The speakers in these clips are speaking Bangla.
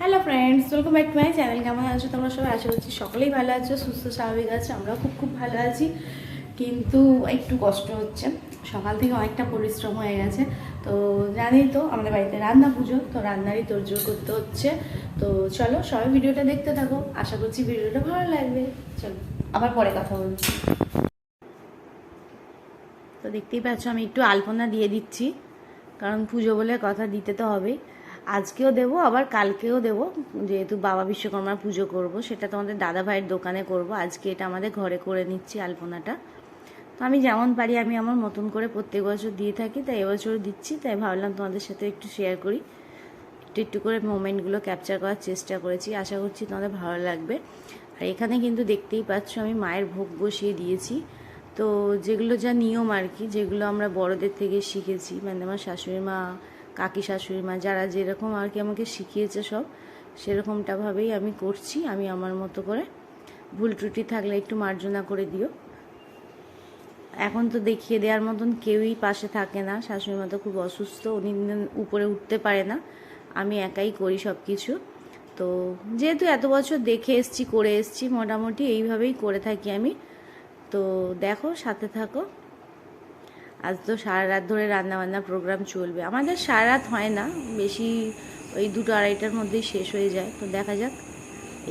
Hello friends welcome back to my channel কেমন আছো? তোমরা সবাই? আশা করছি সকলেই ভালো আছো, সুস্থ, স্বাভাবিক আছো। আমরাও খুব খুব ভালো আছি। কিন্তু একটু কষ্ট হচ্ছে। সকাল থেকে অনেকটা পরিশ্রম হয়ে গেছে। তো জানি তো, আমাদের বাড়িতে রান্না পুজো। তো রান্নারই তোড়জোড় করতে হচ্ছে। তো চলো, সবাই ভিডিওটা দেখতে থাকো। আশা করছি ভিডিওটা ভালো লাগবে। চলো, আবার পরে কথা বলছি তো দেখতেই পাচ্ছ, আমি একটু আলপনা দিয়ে দিচ্ছি। কারণ পুজো বলে কথা দিতে তো হবেই। আজকেও দেবো, আবার কালকেও দেবো। যেহেতু বাবা বিশ্বকর্মার পুজো করব, সেটা তোমাদের দাদা ভাইয়ের দোকানে করব। আজকে এটা আমাদের ঘরে করে নিচ্ছি আলপনাটা। তো আমি যেমন পারি, আমি আমার মতন করে প্রত্যেক বছর দিয়ে থাকি, তাই এবছরও দিচ্ছি। তাই ভাবলাম তোমাদের সাথে একটু শেয়ার করি। একটু একটু করে মোমেন্টগুলো ক্যাপচার করার চেষ্টা করেছি। আশা করছি তোমাদের ভালো লাগবে। আর এখানে কিন্তু দেখতেই পাচ্ছ, আমি মায়ের ভোগ বসিয়ে দিয়েছি। তো যেগুলো যা নিয়ম আর কি, যেগুলো আমরা বড়দের থেকে শিখেছি মানে আমার শাশুড়ি মা কাকি শাশুড়ি মা যারা যেরকম আর কি আমাকে শিখিয়েছে সব সেরকমটাভাবেই আমি করছি। আমি আমার মতো করে ভুল ত্রুটি থাকলে একটু মার্জনা করে দিও। এখন তো দেখিয়ে দেওয়ার মতন কেউই পাশে থাকে না। শাশুড়ি মা তো খুব অসুস্থ, উনি উপরে উঠতে পারে না। আমি একাই করি সব কিছু তো যেহেতু এত বছর দেখে এসছি, করে এসছি, মোটামুটি এইভাবেই করে থাকি আমি। তো দেখো, সাথে থাকো। আজ তো সারা রাত ধরে রান্নাবান্না প্রোগ্রাম চলবে। আমাদের সারা রাত হয় না, বেশি ওই দুটো আড়াইটার মধ্যেই শেষ হয়ে যায়। তো দেখা যাক।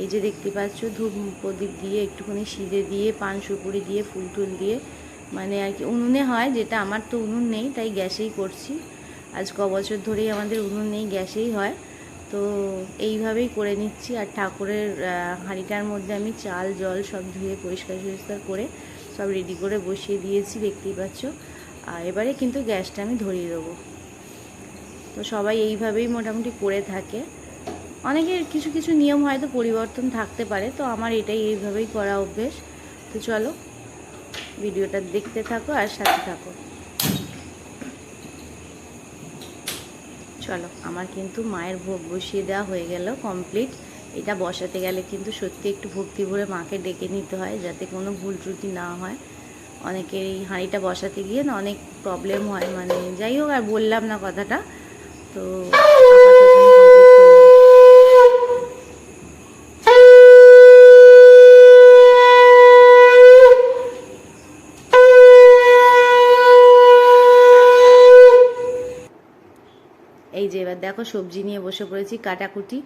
এই যে দেখতে পাচ্ছ, ধূপ প্রদীপ দিয়ে একটুখানি সিঁদে দিয়ে, পান সুপুরি দিয়ে, ফুল টুল দিয়ে মানে আর কি উনুনে হয়, যেটা আমার তো উনুন নেই, তাই গ্যাসেই করছি। আজ ক বছর ধরেই আমাদের উনুন নেই, গ্যাসেই হয়। তো এইভাবেই করে নিচ্ছি। আর ঠাকুরের হাঁড়িটার মধ্যে আমি চাল, জল সব ধুয়ে পরিষ্কার পরিষ্কার করে সব রেডি করে বসিয়ে দিয়েছি, দেখতেই পাচ্ছ। আর এবারে কিন্তু গ্যাসটা আমি ধরিয়ে দেবো। তো সবাই এইভাবেই মোটামুটি করে থাকে। অনেকের কিছু কিছু নিয়ম হয়তো পরিবর্তন থাকতে পারে, তো আমার এটাই এইভাবেই করা অভ্যেস। তো চলো, ভিডিওটা দেখতে থাকো আর সাথে থাকো। চলো, আমার কিন্তু মায়ের ভোগ বসিয়ে দেওয়া হয়ে গেল কমপ্লিট এটা বসাতে গেলে কিন্তু সত্যি একটু ভক্তি ভরে মাকে ডেকে নিতে হয়, যাতে কোনো ভুল ত্রুটি না হয়। অনেকের এই হাঁড়িটা বসাতে গিয়ে না অনেক প্রবলেম হয়। মানে যাই হোক, আর বললাম না কথাটা। তো এই যে এবার দেখো, সবজি নিয়ে বসে পড়েছি, কাটাকুটি।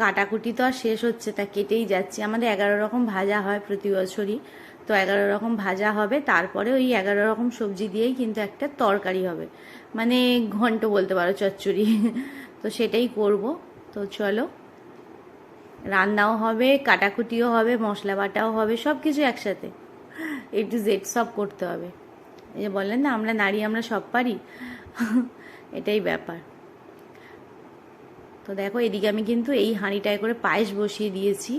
কাটাকুটি তো আর শেষ হচ্ছে তা কেটেই যাচ্ছে। আমাদের এগারো রকম ভাজা হয় প্রতি বছরই। তো এগারো রকম ভাজা হবে, তারপরে ওই এগারো রকম সবজি দিয়েই কিন্তু একটা তরকারি হবে। মানে ঘন্ট বলতে পারো, চচ্চড়ি। তো সেটাই করব। তো চলো, রান্নাও হবে, কাটাকুটিও হবে মশলা বাটাও হবে সব কিছু একসাথে। এ টু জেড সব করতে হবে। এই যে বললেন না, আমরা নারী, আমরা সব পারি? এটাই ব্যাপার। তো দেখো, এদিকে আমি কিন্তু এই হাঁড়িটায় করে পায়েস বসিয়ে দিয়েছি।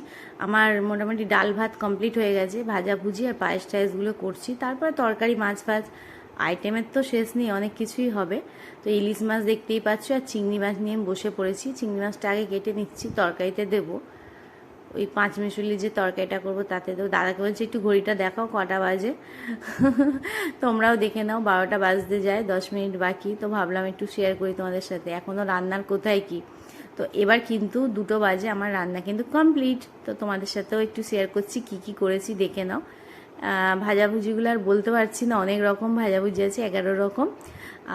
আমার মোটামুটি ডাল ভাত কমপ্লিট হয়ে গেছে, ভাজা ভুজি আর পায়েস টায়েসগুলো করছি। তারপরে তরকারি, মাছ ফাছ আইটেমের তো শেষ নেই, অনেক কিছুই হবে। তো ইলিশ মাছ দেখতেই পাচ্ছ, আর চিংড়ি মাছ নিয়ে বসে পড়েছি। চিংড়ি মাছটা আগে কেটে নিচ্ছি, তরকারিতে দেবো। ওই পাঁচ মিশুলি যে তরকারিটা করব, তাতে দেবো দাদাকে বলছি, একটু ঘড়িটা দেখাও, কটা বাজে? তোমরাও দেখে নাও, বারোটা বাজতে যায়, দশ মিনিট বাকি। তো ভাবলাম একটু শেয়ার করি তোমাদের সাথে। এখনও রান্নার কোথায় কি? তো এবার কিন্তু দুটো বাজে আমার রান্না কিন্তু কমপ্লিট তো তোমাদের সাথেও একটু শেয়ার করছি কি কি করেছি, দেখে নাও। ভাজাভুজিগুলো আর বলতে পারছি না, অনেক রকম ভাজাভুজি আছে, এগারো রকম।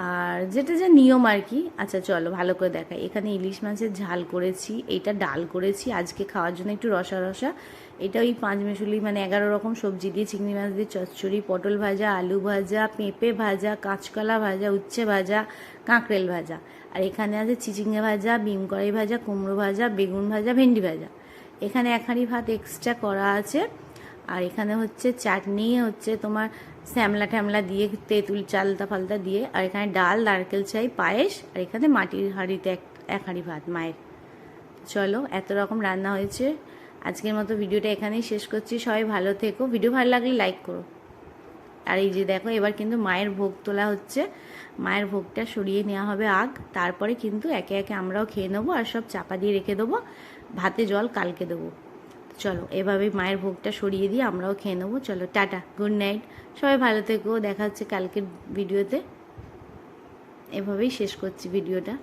আর যেটা যে নিয়ম আর কি। আচ্ছা চলো ভালো করে দেখাই। এখানে ইলিশ মাছের ঝাল করেছি, এইটা ডাল করেছি, আজকে খাওয়ার জন্য একটু রসা রসা। এটা ওই পাঁচ মেশুলি মানে এগারো রকম সবজি দিয়ে, চিংড়ি মাছ দিয়ে, চচ্চড়ি, পটল ভাজা, আলু ভাজা, পেঁপে ভাজা, কাঁচকলা ভাজা, উচ্ছে ভাজা কাঁকরেল ভাজা। আর এখানে আছে চিচিঙ্গা ভাজা, বিম কড়াই ভাজা, কুমড়ো ভাজা, বেগুন ভাজা, ভেন্ডি ভাজা। এখানে এক হাঁড়ি ভাত এক্সট্রা করা আছে। আর এখানে হচ্ছে চাটনি, হচ্ছে তোমার শ্যামলা ট্যামলা দিয়ে, তেঁতুল চালতা ফালতা দিয়ে, আর এখানে ডাল, নারকেল চাই পায়েস, আর এখানে মাটির হাঁড়িতে এক এক হাঁড়ি ভাত, মায়ের। চলো, এত রকম রান্না হয়েছে। আজকের মতো ভিডিওটা এখানেই শেষ করছি। সবাই ভালো থেকো। ভিডিও ভালো লাগলে লাইক করো। আর এই যে দেখো, এবার কিন্তু মায়ের ভোগ তোলা হচ্ছে। মায়ের ভোগটা সরিয়ে নেওয়া হবে আগ, তারপরে কিন্তু একে একে আমরাও খেয়ে নেব আর সব চাপা দিয়ে রেখে দেবো। ভাতে জল কালকে দেবো। চলো এভাবেই মায়ের ভোগটা সরিয়ে দিয়ে আমরাও খেয়ে নেব। চলো, টাটা, গুড নাইট। সবাই ভালো থেকো। দেখা হচ্ছে কালকের ভিডিওতে। এভাবেই শেষ করছি ভিডিওটা।